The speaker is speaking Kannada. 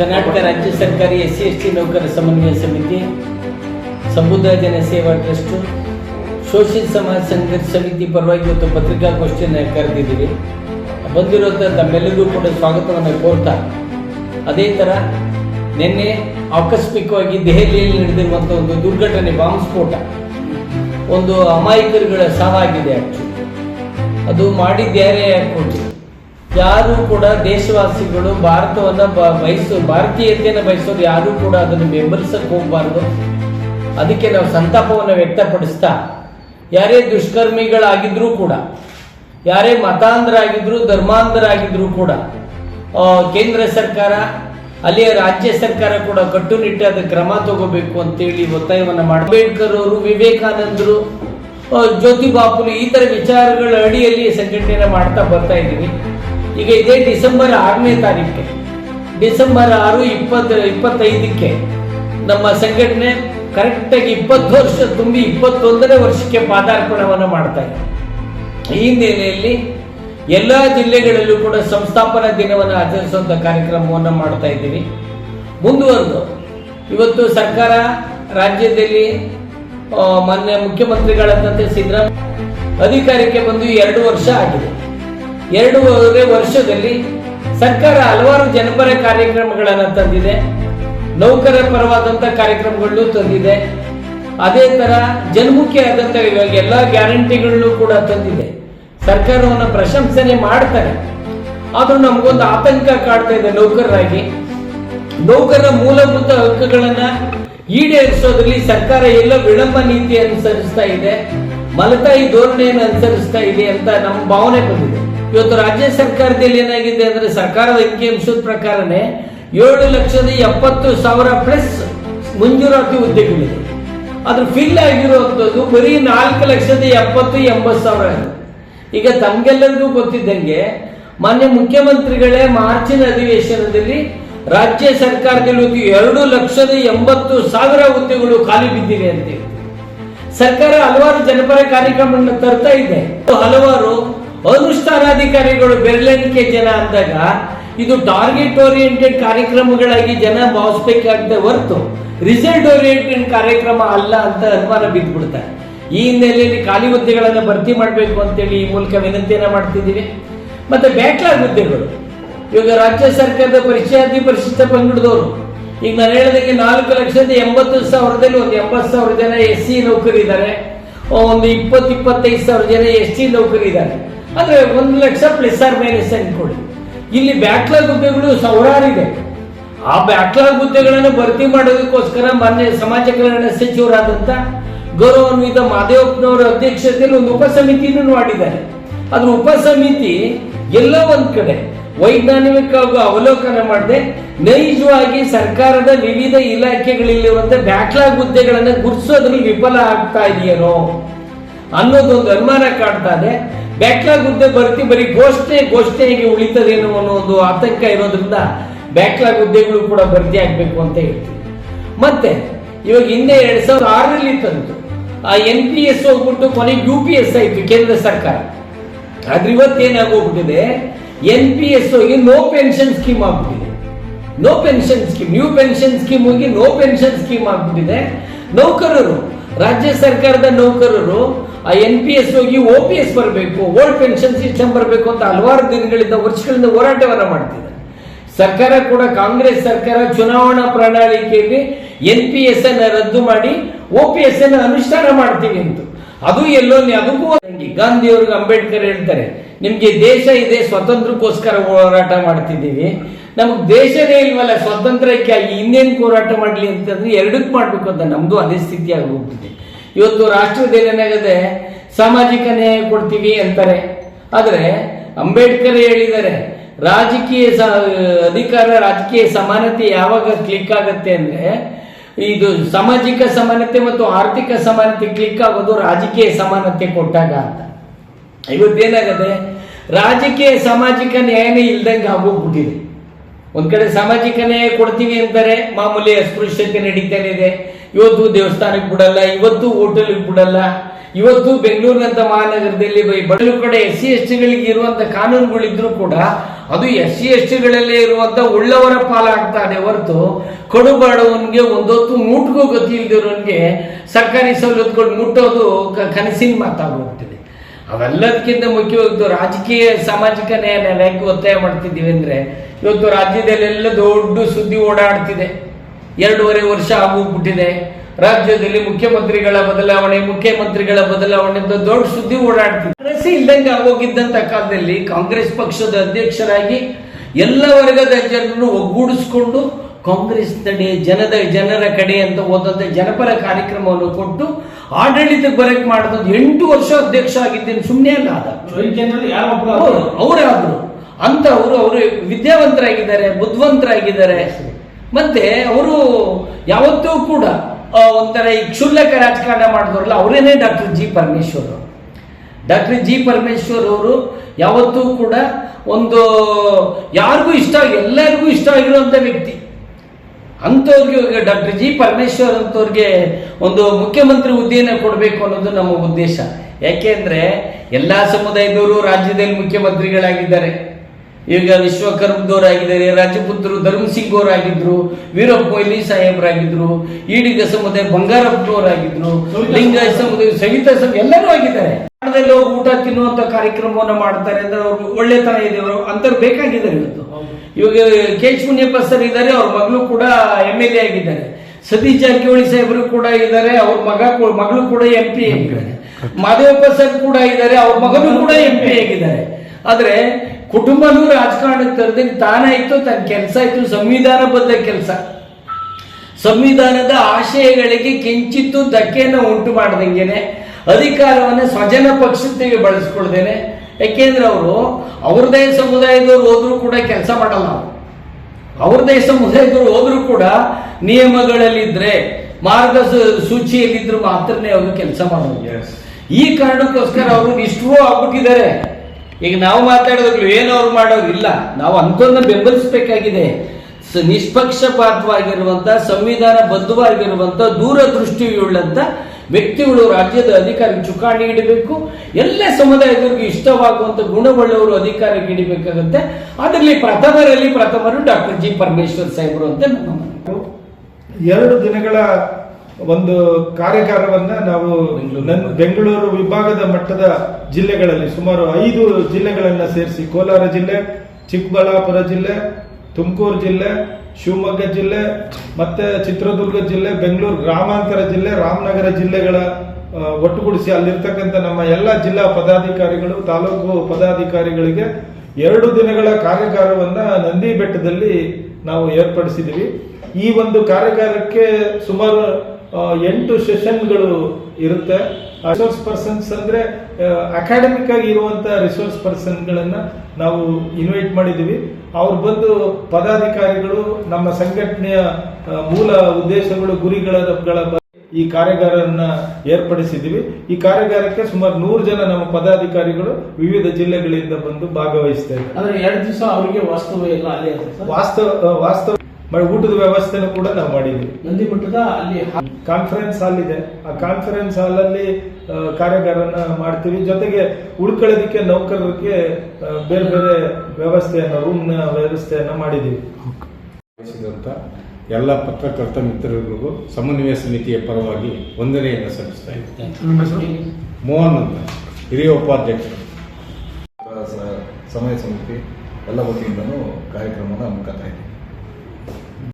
ಕರ್ನಾಟಕ ರಾಜ್ಯ ಸರ್ಕಾರಿ ಎಸ್ ಸಿ ಎಸ್ ಟಿ ನೌಕರ ಸಮನ್ವಯ ಸಮಿತಿ, ಸಮುದಾಯ ಜನ ಸೇವಾ ಟ್ರಸ್ಟು ಶೋಷಿತ ಸಮಾಜ ಸಂಘರ್ಷ ಸಮಿತಿ ಪರವಾಗಿ ಇವತ್ತು ಪತ್ರಿಕಾಗೋಷ್ಠಿಯನ್ನು ಕರೆದಿದ್ದೀವಿ. ಬಂದಿರುವಂಥ ತಮ್ಮೆಲ್ಲರಿಗೂ ಕೂಡ ಸ್ವಾಗತವನ್ನು ಕೋರ್ತಾ, ಅದೇ ಥರ ನಿನ್ನೆ ಆಕಸ್ಮಿಕವಾಗಿ ದೆಹಲಿಯಲ್ಲಿ ನಡೆದಿರುವಂಥ ಒಂದು ದುರ್ಘಟನೆ, ಬಾಂಬ್ ಸ್ಫೋಟ, ಒಂದು ಅಮಾಯಕರುಗಳ ಸಾವಾಗಿದೆ ಆ್ಯಕ್ಚುಲಿ ಅದು ಮಾಡಿದ್ಯಾರೇ ಕೊಟ್ಟು ಯಾರು ಕೂಡ ದೇಶವಾಸಿಗಳು ಭಾರತವನ್ನ ಬಯಸೋ ಭಾರತೀಯತೆಯನ್ನು ಬಯಸೋರು ಯಾರು ಕೂಡ ಅದನ್ನು ಬೆಂಬಲಿಸಕ್ಕೆ ಹೋಗಬಾರ್ದು. ಅದಕ್ಕೆ ನಾವು ಸಂತಾಪವನ್ನು ವ್ಯಕ್ತಪಡಿಸ್ತಾ ಯಾರೇ ದುಷ್ಕರ್ಮಿಗಳಾಗಿದ್ರೂ ಕೂಡ ಯಾರೇ ಮತಾಂಧರಾಗಿದ್ರು ಧರ್ಮಾಂಧರಾಗಿದ್ರೂ ಕೂಡ ಆ, ಕೇಂದ್ರ ಸರ್ಕಾರ ಅಲ್ಲಿಯ ರಾಜ್ಯ ಸರ್ಕಾರ ಕೂಡ ಕಟ್ಟುನಿಟ್ಟಾದ ಕ್ರಮ ತಗೋಬೇಕು ಅಂತೇಳಿ ಒತ್ತಾಯವನ್ನು ಮಾಡಿ ಅಂಬೇಡ್ಕರ್ ಅವರು ವಿವೇಕಾನಂದರು ಜ್ಯೋತಿ ಬಾಪುಲು ಈ ಥರ ವಿಚಾರಗಳ ಅಡಿಯಲ್ಲಿ ಸಂಘಟನೆ ಮಾಡ್ತಾ ಬರ್ತಾ ಇದ್ದೀವಿ. ಈಗ ಇದೇ ಡಿಸೆಂಬರ್ ಆರನೇ ತಾರೀಕೆ ಡಿಸೆಂಬರ್ ಆರು ಇಪ್ಪತ್ತ, ಇಪ್ಪತ್ತೈದಕ್ಕೆ ನಮ್ಮ ಸಂಘಟನೆ ಕರೆಕ್ಟಾಗಿ ಇಪ್ಪತ್ತು ವರ್ಷ ತುಂಬಿ ಇಪ್ಪತ್ತೊಂದನೇ ವರ್ಷಕ್ಕೆ ಪಾದಾರ್ಪಣವನ್ನು ಮಾಡ್ತಾ ಇದೆ. ಈ ಹಿನ್ನೆಲೆಯಲ್ಲಿ ಎಲ್ಲ ಜಿಲ್ಲೆಗಳಲ್ಲೂ ಕೂಡ ಸಂಸ್ಥಾಪನಾ ದಿನವನ್ನು ಆಚರಿಸುವಂಥ ಕಾರ್ಯಕ್ರಮವನ್ನು ಮಾಡ್ತಾ ಇದ್ದೀವಿ. ಮುಂದುವರೆದು ಇವತ್ತು ಸರ್ಕಾರ ರಾಜ್ಯದಲ್ಲಿ ಮಾನ್ಯ ಮುಖ್ಯಮಂತ್ರಿಗಳಾದಂತೆ ಸಿದ್ದರಾಮಯ್ಯ ಅಧಿಕಾರಕ್ಕೆ ಬಂದು ಎರಡು ವರ್ಷ ಆಗಿದೆ. ಎರಡೂವರೆ ವರ್ಷದಲ್ಲಿ ಸರ್ಕಾರ ಹಲವಾರು ಜನಪರ ಕಾರ್ಯಕ್ರಮಗಳನ್ನು ತಂದಿದೆ. ನೌಕರ ಪರವಾದಂಥ ಕಾರ್ಯಕ್ರಮಗಳನ್ನು ತಂದಿದೆ. ಅದೇ ಥರ ಜನ್ಮುಖಿ ಆದಂಥ ಇವಾಗ ಎಲ್ಲ ಗ್ಯಾರಂಟಿಗಳನ್ನು ಕೂಡ ತಂದಿದೆ. ಸರ್ಕಾರವನ್ನು ಪ್ರಶಂಸನೆ ಮಾಡ್ತಾರೆ. ಆದರೂ ನಮಗೊಂದು ಆತಂಕ ಕಾಡ್ತಾ ಇದೆ ನೌಕರರಾಗಿ. ನೌಕರರ ಮೂಲಭೂತ ಹಕ್ಕುಗಳನ್ನು ಈಡೇರಿಸೋದ್ರಲ್ಲಿ ಸರ್ಕಾರ ಎಲ್ಲ ವಿಳಂಬ ನೀತಿ ಅನುಸರಿಸ್ತಾ ಇದೆ. ಮಲತಾಯಿ ಧೋರಣೆಯನ್ನು ಅನುಸರಿಸ್ತಾ ಇದೆ ಅಂತ ನಮ್ಮ ಭಾವನೆ ಬಂದಿದೆ. ಇವತ್ತು ರಾಜ್ಯ ಸರ್ಕಾರದಲ್ಲಿ ಏನಾಗಿದೆ ಅಂದ್ರೆ ಸರ್ಕಾರದ ಅಂಕಿಅಂಶದ ಪ್ರಕಾರನೇ ಏಳು ಲಕ್ಷದ ಎಪ್ಪತ್ತು ಸಾವಿರ ಪ್ಲಸ್ ಮಂಜೂರಾತಿ ಹುದ್ದೆಗಳಿದೆ. ಅದ್ರ ಫಿಲ್ ಆಗಿರುವಂಥದ್ದು ಬರೀ ನಾಲ್ಕು ಲಕ್ಷದ ಎಪ್ಪತ್ತು ಎಂಬತ್ತು ಸಾವಿರ ಈಗ ತಮ್ಗೆಲ್ಲರಿಗೂ ಗೊತ್ತಿದ್ದಂಗೆ ಮಾನ್ಯ ಮುಖ್ಯಮಂತ್ರಿಗಳೇ ಮಾರ್ಚಿನ ಅಧಿವೇಶನದಲ್ಲಿ ರಾಜ್ಯ ಸರ್ಕಾರದಲ್ಲಿ ಎರಡು ಲಕ್ಷದ ಎಂಬತ್ತು ಸಾವಿರ ಹುದ್ದೆಗಳು ಖಾಲಿ ಬಿದ್ದಿವೆ ಅಂತೇಳಿ. ಸರ್ಕಾರ ಹಲವಾರು ಜನಪರ ಕಾರ್ಯಕ್ರಮವನ್ನು ತರ್ತಾ ಇದೆ. ಹಲವಾರು ಅನುಷ್ಠಾನಾಧಿಕಾರಿಗಳು ಬೆರಳೆಣಿಕೆ ಜನ ಅಂದಾಗ, ಇದು ಟಾರ್ಗೆಟ್ ಓರಿಯೆಂಟೆಡ್ ಕಾರ್ಯಕ್ರಮಗಳಾಗಿ ಜನ ಭಾವಿಸ್ಬೇಕಾಗಿದೆ ಹೊರತು ರಿಸಲ್ಟ್ ಓರಿಯೆಂಟೆಡ್ ಕಾರ್ಯಕ್ರಮ ಅಲ್ಲ ಅಂತ ಅನುಮಾನ ಬಿದ್ದುಬಿಡ್ತಾರೆ ಈ ಹಿನ್ನೆಲೆಯಲ್ಲಿ ಖಾಲಿ ಹುದ್ದೆಗಳನ್ನು ಭರ್ತಿ ಮಾಡಬೇಕು ಅಂತೇಳಿ ಈ ಮೂಲಕ ವಿನಂತಿಯನ್ನು ಮಾಡ್ತಿದ್ದೀವಿ. ಮತ್ತೆ ಬ್ಯಾಕ್ಲಾಗ್ ಹುದ್ದೆಗಳು. ಇವಾಗ ರಾಜ್ಯ ಸರ್ಕಾರದ ಪರಿಚಯಾತಿ ಪರಿಶಿಷ್ಟ ಪಂಗಡದವರು, ಈಗ ನಾನು ಹೇಳಿದಂಗೆ ನಾಲ್ಕು ಲಕ್ಷದ ಎಂಬತ್ತು ಸಾವಿರದಲ್ಲಿ ಒಂದು ಎಂಬತ್ತು ಸಾವಿರ ಜನ ಎಸ್ ಸಿ ನೌಕರಿದ್ದಾರೆ. ಒಂದು ಇಪ್ಪತ್ತು ಇಪ್ಪತ್ತೈದು ಸಾವಿರ ಜನ ಎಸ್ ಟಿ ನೌಕರಿದ್ದಾರೆ. ಅಂದ್ರೆ ಒಂದು ಲಕ್ಷ ಪ್ಲಸ್ ಆರ್ ಮೈನಸ್ ಅನ್ಕೊಳ್ಳಿ ಇಲ್ಲಿ ಬ್ಯಾಕ್ಲಾಗ್ ಹುದ್ದೆಗಳು ಸಾವಿರಾರಿದೆ ಆ ಬ್ಯಾಕ್ಲಾಗ್ ಹುದ್ದೆಗಳನ್ನು ಭರ್ತಿ ಮಾಡೋದಕ್ಕೋಸ್ಕರ ಮಾನ್ಯ ಸಮಾಜ ಕಲ್ಯಾಣ ಸಚಿವರಾದಂಥ ಗೌರವಾನ್ವಿತ ಮಾದೇವಪ್ಪನವರ ಅಧ್ಯಕ್ಷತೆಯಲ್ಲಿ ಒಂದು ಉಪಸಮಿತಿಯನ್ನು ಮಾಡಿದ್ದಾರೆ. ಅದ್ರ ಉಪಸಮಿತಿ ಎಲ್ಲ ಒಂದ್ ಕಡೆ ವೈಜ್ಞಾನಿಕ ಅವಲೋಕನ ಮಾಡದೆ ನೈಜವಾಗಿ ಸರ್ಕಾರದ ವಿವಿಧ ಇಲಾಖೆಗಳಲ್ಲಿರುವಂತೆ ಬ್ಯಾಕ್ಲಾಗ್ ಹುದ್ದೆಗಳನ್ನು ಗುರುತಿಸೋದ್ರಲ್ಲಿ ವಿಫಲ ಆಗ್ತಾ ಇದೆಯೇನೋ ಅನ್ನೋದೊಂದು ಅನುಮಾನ ಕಾಡ್ತಾ ಬ್ಯಾಕ್ಲಾಗ್ ಹುದ್ದೆ ಬರ್ತಿ ಬರೀ ಘೋಷಣೆ ಘೋಷಣೆಗೆ ಉಳಿತದೇನೋ ಅನ್ನೋ ಒಂದು ಆತಂಕ ಇರೋದ್ರಿಂದ ಬ್ಯಾಕ್ಲಾಗ್ ಹುದ್ದೆಗಳು ಕೂಡ ಭರ್ತಿ ಆಗ್ಬೇಕು ಅಂತ ಹೇಳ್ತೀವಿ. ಮತ್ತೆ ಇವಾಗ ಹಿಂದೆ ಎರಡ್ ಸಾವಿರದ ಆರರಲ್ಲಿ ತಂದು ಆ ಎನ್ ಪಿ ಎಸ್ ಹೋಗ್ಬಿಟ್ಟು ಕೊನೆಗೆ ಯು ಪಿ ಎಸ್ ಆಯ್ತು ಕೇಂದ್ರ ಸರ್ಕಾರ. ಆದ್ರೆ ಇವತ್ತೇನಾಗೋಗ್ಬಿಟ್ಟಿದೆ? ಎನ್ ಪಿ ಎಸ್ ಹೋಗಿ ನೋ ಪೆನ್ಷನ್ ಸ್ಕೀಮ್ ಆಗ್ಬಿಟ್ಟಿದೆ. No pension scheme, new pension scheme ಹೋಗಿ ನೋ ಪೆನ್ಷನ್ ಸ್ಕೀಮ್ ಆಗ್ಬಿಟ್ಟಿದೆ. ನೌಕರರು, ರಾಜ್ಯ ಸರ್ಕಾರದ ನೌಕರರು ಆ ಎನ್ ಪಿ ಎಸ್ ಹೋಗಿ ಒ ಪಿ ಎಸ್ ಬರಬೇಕು ಓಲ್ಡ್ ಪೆನ್ಷನ್ ಸಿಸ್ಟಮ್ ಬರಬೇಕು ಅಂತ ಹಲವಾರು ದಿನಗಳಿಂದ ವರ್ಷಗಳಿಂದ ಹೋರಾಟವನ್ನ ಮಾಡ್ತಿದೆ ಸರ್ಕಾರ ಕೂಡ ಕಾಂಗ್ರೆಸ್ ಸರ್ಕಾರ ಚುನಾವಣಾ ಪ್ರಣಾಳಿಕೆಯಲ್ಲಿ ಎನ್ ಪಿ ಎಸ್ ಅನ್ನ ರದ್ದು ಮಾಡಿ ಒ ಪಿ ಎಸ್ ಅನ್ನ ಅನುಷ್ಠಾನ ಮಾಡ್ತೀವಿ ಅಂತ. ಅದು ಎಲ್ಲೋ ಅದಕ್ಕೂ. ಗಾಂಧಿ ಅವ್ರಿಗೆ ಅಂಬೇಡ್ಕರ್ ಹೇಳ್ತಾರೆ, ನಿಮ್ಗೆ ದೇಶ ಇದೆ, ಸ್ವಾತಂತ್ರ್ಯಕ್ಕೋಸ್ಕರ ಹೋರಾಟ ಮಾಡ್ತಿದ್ದೀವಿ. ನಮಗೆ ದೇಶನೇ ಇಲ್ವಲ್ಲ, ಸ್ವಾತಂತ್ರ್ಯಕ್ಕೆ ಇನ್ನೇನು ಹೋರಾಟ ಮಾಡ್ಲಿ ಅಂತಂದ್ರೆ ಎರಡಕ್ಕೆ ಮಾಡಬೇಕು ಅಂತ ನಮ್ದು ಅದೇ ಸ್ಥಿತಿ ಆಗಿ ಹೋಗ್ತಿದೆ. ಇವತ್ತು ರಾಷ್ಟ್ರದಲ್ಲಿ ಏನಾಗಿದೆ ಸಾಮಾಜಿಕ ನ್ಯಾಯ ಕೊಡ್ತೀವಿ ಅಂತಾರೆ. ಆದರೆ ಅಂಬೇಡ್ಕರ್ ಹೇಳಿದ್ದಾರೆ, ರಾಜಕೀಯ ಅಧಿಕಾರ, ರಾಜಕೀಯ ಸಮಾನತೆ ಯಾವಾಗ ಕ್ಲಿಕ್ ಆಗತ್ತೆ ಅಂದ್ರೆ, ಇದು ಸಾಮಾಜಿಕ ಸಮಾನತೆ ಮತ್ತು ಆರ್ಥಿಕ ಸಮಾನತೆ ಕ್ಲಿಕ್ ಆಗೋದು ರಾಜಕೀಯ ಸಮಾನತೆ ಕೊಟ್ಟಾಗ ಅಂತ. ಇವತ್ತೇನಾಗದೆ, ರಾಜಕೀಯ ಸಾಮಾಜಿಕ ನ್ಯಾಯನೇ ಇಲ್ದಂಗೆ ಆಗೋಗ್ಬಿಟ್ಟಿದೆ. ಒಂದ್ ಕಡೆ ಸಾಮಾಜಿಕ ನ್ಯಾಯ ಕೊಡ್ತೀವಿ ಅಂತಾರೆ, ಮಾಮೂಲಿ ಅಸ್ಪೃಶ್ಯತೆ ನಡೀತಾನೆ ಇದೆ. ಇವತ್ತು ದೇವಸ್ಥಾನಕ್ಕೆ ಬಿಡಲ್ಲ, ಇವತ್ತು ಹೋಟೆಲ್ಗೆ ಬಿಡಲ್ಲ. ಇವತ್ತು ಬೆಂಗಳೂರಿನಂತ ಮಹಾನಗರದಲ್ಲಿ ಬಡಲು ಕಡೆ ಎಸ್ ಸಿ ಎಸ್ ಟಿಗಳಿಗೆ ಇರುವಂತ ಕಾನೂನುಗಳಿದ್ರು ಕೂಡ ಅದು ಎಸ್ ಸಿ ಎಸ್ ಟಿಗಳಲ್ಲೇ ಇರುವಂತ ಉಳ್ಳವರ ಪಾಲಾಗ್ತಾನೆ ಹೊರತು ಕಡು ಬಡವನಿಗೆ ಒಂದೊತ್ತು ಮೂಟ್ಗೂ ಗತಿ ಇಲ್ದಿರೋನ್ಗೆ ಸರ್ಕಾರಿ ಸವಲತ್ತುಗಳು ಮುಟ್ಟೋದು ಕನಸಿನ ಮಾತಾಗೋಗ್ತಿದೆ. ಅವೆಲ್ಲದಕ್ಕಿಂತ ಮುಖ್ಯವಾಗಿ ರಾಜಕೀಯ ಸಾಮಾಜಿಕ ನ್ಯಾಯ ಯಾಕೆ ಒತ್ತಾಯ ಮಾಡ್ತಿದ್ದೀವಿ ಅಂದ್ರೆ ಇವತ್ತು ರಾಜ್ಯದಲ್ಲೆಲ್ಲ ದೊಡ್ಡ ಸುದ್ದಿ ಓಡಾಡ್ತಿದೆ. ಎರಡೂವರೆ ವರ್ಷ ಆಗೋಗ್ಬಿಟ್ಟಿದೆ ರಾಜ್ಯದಲ್ಲಿ ಮುಖ್ಯಮಂತ್ರಿಗಳ ಬದಲಾವಣೆ ಮುಖ್ಯಮಂತ್ರಿಗಳ ಬದಲಾವಣೆ ಅಂತ ದೊಡ್ಡ ಸುದ್ದಿ ಓಡಾಡ್ತಿದೆ. ಕಾಂಗ್ರೆಸ್ ಇಲ್ದಂಗೆ ಆಗೋಗಿದ್ದಂತ ಕಾಲದಲ್ಲಿ ಕಾಂಗ್ರೆಸ್ ಪಕ್ಷದ ಅಧ್ಯಕ್ಷರಾಗಿ ಎಲ್ಲ ವರ್ಗದ ಜನರನ್ನು ಒಗ್ಗೂಡಿಸ್ಕೊಂಡು ಕಾಂಗ್ರೆಸ್ ತಡೆ ಜನದ ಜನರ ಕಡೆ ಅಂತ ಹೋದಂತ ಜನಪರ ಕಾರ್ಯಕ್ರಮವನ್ನು ಕೊಟ್ಟು ಆಡಳಿತಕ್ಕೆ ಬರಕ್ ಮಾಡಿದ ಎಂಟು ವರ್ಷ ಅಧ್ಯಕ್ಷ ಆಗಿದ್ದೇನೆ. ಸುಮ್ಮನೆ ಅಲ್ಲ ಅವರಾದ್ರು. ಅಂತ ಅವರು ಅವರು ವಿದ್ಯಾವಂತರಾಗಿದ್ದಾರೆ ಬುದ್ಧಿವಂತರಾಗಿದ್ದಾರೆ. ಮತ್ತೆ ಅವರು ಯಾವತ್ತೂ ಕೂಡ ಒಂಥರ ಈ ಕ್ಷುಲ್ಲಕ ರಾಜಕಾರಣ ಮಾಡಿದವ್ರಲ್ಲ, ಅವರೇನೇ doctor G Parameshwar doctor G Parameshwar ಅವರು ಯಾವತ್ತೂ ಕೂಡ ಒಂದು ಯಾರಿಗೂ ಇಷ್ಟ, ಎಲ್ಲರಿಗೂ ಇಷ್ಟ ಆಗಿರುವಂಥ ವ್ಯಕ್ತಿ. ಅಂಥವ್ರಿಗೆ ಡಾಕ್ಟರ್ ಜಿ ಪರಮೇಶ್ವರ್ ಅಂಥವ್ರಿಗೆ ಒಂದು ಮುಖ್ಯಮಂತ್ರಿ ಹುದ್ದೆಯನ್ನು ಕೊಡಬೇಕು ಅನ್ನೋದು ನಮ್ಮ ಉದ್ದೇಶ. ಯಾಕೆಂದರೆ ಎಲ್ಲ ಸಮುದಾಯದವರು ರಾಜ್ಯದಲ್ಲಿ ಮುಖ್ಯಮಂತ್ರಿಗಳಾಗಿದ್ದಾರೆ. ಈಗ ವಿಶ್ವಕರ್ಮದವರಾಗಿದ್ದಾರೆ ರಾಜಪುತ್ರರು ಧರ್ಮ ಸಿಂಗ್ ಅವರಾಗಿದ್ರು ವೀರಪ್ಪ ಮೊಯ್ಲಿ ಸಾಹೇಬರಾಗಿದ್ರು ಈಡಿಗ ಸಮುದಾಯ ಬಂಗಾರಪ್ಪನವರಾಗಿದ್ರು ಲಿಂಗ ಸಮುದಾಯ ಸವಿತಾ ಸಮ ಎಲ್ಲರೂ ಆಗಿದ್ದಾರೆ. ಕನ್ನಡದಲ್ಲಿ ಹೋಗಿ ಊಟ ತಿನ್ನುವಂತ ಕಾರ್ಯಕ್ರಮವನ್ನು ಮಾಡ್ತಾರೆ ಅಂದ್ರೆ ಅವ್ರಿಗೆ ಒಳ್ಳೆತನ ಇದೆ ಅವರು ಅಂತವ್ರು ಬೇಕಾಗಿದ್ದಾರೆ ಇವತ್ತು. ಇವಾಗ ಕೆ ಎಚ್ ಮುನಿಯಪ್ಪ ಸರ್ ಇದ್ದಾರೆ ಅವ್ರ ಮಗಳು ಕೂಡ ಎಂ ಎಲ್ ಎ ಆಗಿದ್ದಾರೆ. ಸತೀಶ್ ಜಾರಕಿಹೊಳಿ ಸಾಹೇಬರು ಕೂಡ ಇದ್ದಾರೆ ಅವ್ರ ಮಗ ಮಗಳು ಕೂಡ ಎಂ ಪಿ ಆಗಿದ್ದಾರೆ. ಮಾದೇವಪ್ಪ ಸರ್ ಕೂಡ ಇದ್ದಾರೆ ಅವ್ರ ಮಗನು ಕೂಡ ಎಂ ಪಿ ಆಗಿದ್ದಾರೆ. ಆದ್ರೆ ಕುಟುಂಬನೂ ರಾಜಕಾರಣಕ್ಕೆ ತಾನೇ ಇತ್ತು ತನ್ನ ಕೆಲಸ ಇತ್ತು ಸಂವಿಧಾನ ಬದ್ಧ ಕೆಲಸ. ಸಂವಿಧಾನದ ಆಶಯಗಳಿಗೆ ಕಿಂಚಿತ್ತು ಧಕ್ಕೆಯನ್ನು ಉಂಟು ಮಾಡ್ದಂಗೆನೆ ಅಧಿಕಾರವನ್ನು ಸ್ವಜನ ಪಕ್ಷತೆಗೆ ಬಳಸ್ಕೊಳ್ದೇನೆ. ಯಾಕೆಂದ್ರೆ ಅವರು ಅವ್ರದೇ ಸಮುದಾಯದವ್ರು ಹೋದ್ರು ಕೂಡ ಕೆಲಸ ಮಾಡಲ್ಲ ಅವರು. ಅವ್ರದೇ ಸಮುದಾಯದವ್ರು ಹೋದ್ರು ಕೂಡ ನಿಯಮಗಳಲ್ಲಿದ್ರೆ ಮಾರ್ಗ ಸೂಚಿಯಲ್ಲಿದ್ರು ಮಾತ್ರನೇ ಅವರು ಕೆಲಸ ಮಾಡೋದು. ಈ ಕಾರಣಕ್ಕೋಸ್ಕರ ಅವರು ನಿಷ್ಠವೂ ಆಗ್ಬಿಟ್ಟಿದ್ದಾರೆ. ಈಗ ನಾವು ಮಾತಾಡೋದಾಗ್ಲೂ ಏನು ಅವ್ರು ಮಾಡೋದಿಲ್ಲ ನಾವು ಅಂಥವನ್ನ ಬೆಂಬಲಿಸಬೇಕಾಗಿದೆ. ನಿಷ್ಪಕ್ಷಪಾತವಾಗಿರುವಂತ ಸಂವಿಧಾನ ಬದ್ಧವಾಗಿರುವಂತ ದೂರದೃಷ್ಟಿಯುಳ್ಳಂತ ವ್ಯಕ್ತಿಗಳು ರಾಜ್ಯದ ಅಧಿಕಾರಿಗೆ ಚುಕ್ಕಾಣಿ ಇಡಬೇಕು. ಎಲ್ಲ ಸಮುದಾಯದವ್ರಿಗೆ ಇಷ್ಟವಾಗುವಂತ ಗುಣವುಳ್ಳವರು ಅಧಿಕಾರಕ್ಕೆ ಹಿಡಿಬೇಕಾಗುತ್ತೆ ಅದರಲ್ಲಿ ಪ್ರಥಮರಲ್ಲಿ ಪ್ರಥಮರು ಡಾಕ್ಟರ್ ಜಿ ಪರಮೇಶ್ವರ್ ಸಾಹೇಬರು ಅಂತ ಎರಡು ದಿನಗಳ ಒಂದು ಕಾರ್ಯಾಗಾರವನ್ನ ನಾವು ಬೆಂಗಳೂರು. ವಿಭಾಗದ ಮಟ್ಟದ ಜಿಲ್ಲೆಗಳಲ್ಲಿ ಸುಮಾರು ಐದು ಜಿಲ್ಲೆಗಳನ್ನ ಸೇರಿಸಿ. ಕೋಲಾರ ಜಿಲ್ಲೆ ಚಿಕ್ಕಬಳ್ಳಾಪುರ ಜಿಲ್ಲೆ ತುಮಕೂರು ಜಿಲ್ಲೆ ಶಿವಮೊಗ್ಗ ಜಿಲ್ಲೆ ಮತ್ತೆ ಚಿತ್ರದುರ್ಗ ಜಿಲ್ಲೆ ಬೆಂಗಳೂರು ಗ್ರಾಮಾಂತರ ಜಿಲ್ಲೆ ರಾಮನಗರ ಜಿಲ್ಲೆಗಳ ಒಟ್ಟುಗೂಡಿಸಿ ಅಲ್ಲಿರ್ತಕ್ಕಂಥ ನಮ್ಮ ಎಲ್ಲ ಜಿಲ್ಲಾ ಪದಾಧಿಕಾರಿಗಳು ತಾಲೂಕು ಪದಾಧಿಕಾರಿಗಳಿಗೆ ಎರಡು ದಿನಗಳ ಕಾರ್ಯಾಗಾರವನ್ನ ನಂದಿ ಬೆಟ್ಟದಲ್ಲಿ ನಾವು ಏರ್ಪಡಿಸಿದ್ದೀವಿ. ಈ ಒಂದು ಕಾರ್ಯಾಗಾರಕ್ಕೆ ಸುಮಾರು ಎಂಟು ಸೆಷನ್ಗಳು ಇರುತ್ತೆ. ರಿಸೋರ್ಸ್ ಪರ್ಸನ್ಸ್ ಅಂದ್ರೆ ಅಕಾಡೆಮಿಕ್ ಆಗಿ ಇರುವಂತ ರಿಸೋರ್ಸ್ ಪರ್ಸನ್ಗಳನ್ನ ನಾವು ಇನ್ವೈಟ್ ಮಾಡಿದ್ದೀವಿ. ಅವ್ರು ಬಂದು ಪದಾಧಿಕಾರಿಗಳು ನಮ್ಮ ಸಂಘಟನೆಯ ಮೂಲ ಉದ್ದೇಶಗಳು ಗುರಿಗಳ ಬಗ್ಗೆ ಈ ಕಾರ್ಯಾಗಾರವನ್ನ ಏರ್ಪಡಿಸಿದ್ದೀವಿ. ಈ ಕಾರ್ಯಾಗಾರಕ್ಕೆ ಸುಮಾರು ನೂರು ಜನ ನಮ್ಮ ಪದಾಧಿಕಾರಿಗಳು ವಿವಿಧ ಜಿಲ್ಲೆಗಳಿಂದ ಬಂದು ಭಾಗವಹಿಸ್ತಾರೆ ಇದ್ದಾರೆ. ಅಂದ್ರೆ ಎರಡು ದಿವಸ ಅವರಿಗೆ ವಾಸ್ತವ ಇಲ್ಲ ಅಲ್ಲಿ ವಾಸ್ತವ ವಾಸ್ತವ ಮಾಡಿ ಊಟದ ವ್ಯವಸ್ಥೆನೂ ಕೂಡ ನಾವು ಮಾಡಿದ್ವಿ. ನಂದಿ ಮಠದ ಅಲ್ಲಿ ಕಾನ್ಫರೆನ್ಸ್ ಹಾಲ್ ಇದೆ. ಆ ಕಾನ್ಫರೆನ್ಸ್ ಹಾಲ್ ಅಲ್ಲಿ ಆ, ಕಾರ್ಯಾಗಾರನ ಮಾಡ್ತೀವಿ. ಜೊತೆಗೆ ಉಳ್ಕೊಳ್ಳೋದಕ್ಕೆ ನೌಕರರಿಗೆ ಬೇರೆ ಬೇರೆ ವ್ಯವಸ್ಥೆಯನ್ನು ರೂಮ್ನ ವ್ಯವಸ್ಥೆಯನ್ನ ಮಾಡಿದ್ದೀವಿ. ಭಾಗವಹಿಸಿದಂಥ ಎಲ್ಲ ಪತ್ರಕರ್ತ ಮಿತ್ರರಿಗೂ ಸಮನ್ವಯ ಸಮಿತಿಯ ಪರವಾಗಿ ವಂದನೆಯನ್ನು ಸಲ್ಲಿಸ್ತಾ ಇದ್ದೀನಿ ಮೋಹನ್ ಅಂತ. ಹಿರಿಯ ಉಪಾಧ್ಯಕ್ಷರು ಸಮಯ ಸಮಿತಿ ಎಲ್ಲ ವತಿಯಿಂದನೂ ಕಾರ್ಯಕ್ರಮವನ್ನು ಹಮ್ಮಿಕೊಳ್ತಾ ಇದ್ದೀವಿ